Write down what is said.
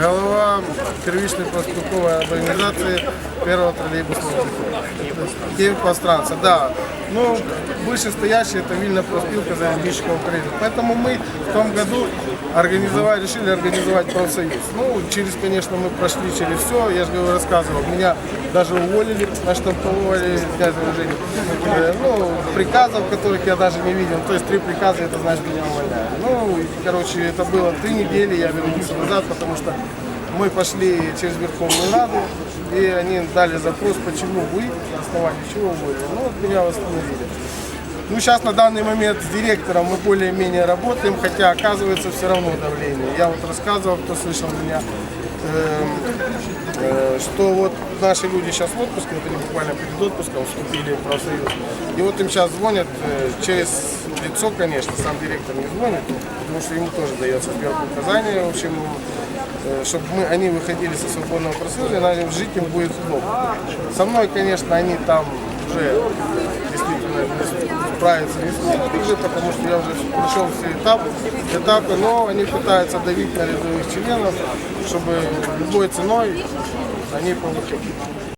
Голова первичной профспілкової организации первого троллейбусного депо. Киев-Пространство, да. Ну, вышестоящая это вильная профспилка заемщиков Украины. Поэтому мы в том году организовали, решили организовать профсоюз. Ну, через, конечно, мы прошли через все. Я же говорю, рассказывал. Меня даже уволили, наштамповали. Э, Ну, приказов, которых я даже не видел. То есть три приказа, это значит меня увольняли. Ну, короче, это было три недели, я вернулся назад, потому что мы пошли через Верховную Раду, и они дали запрос, почему вы, на основании чего вы. Ну, вот меня восстановили. Ну, сейчас на данный момент с директором мы более-менее работаем, хотя оказывается все равно давление. Я вот рассказывал, кто слышал меня, эм, что вот наши люди сейчас в отпуске, вот они буквально перед отпуском вступили в профсоюз. И вот им сейчас звонят э, через лицо, конечно, сам директор не звонит, потому что ему тоже дается сверху указание, в общем, э, чтобы мы, они выходили со свободного профсоюза, и надо жить им будет удобно. Со мной, конечно, они там уже действительно справиться не смогут уже, потому что я уже прошел все этапы, этапы, но они пытаются давить на рядовых членов, чтобы любой ценой они получили.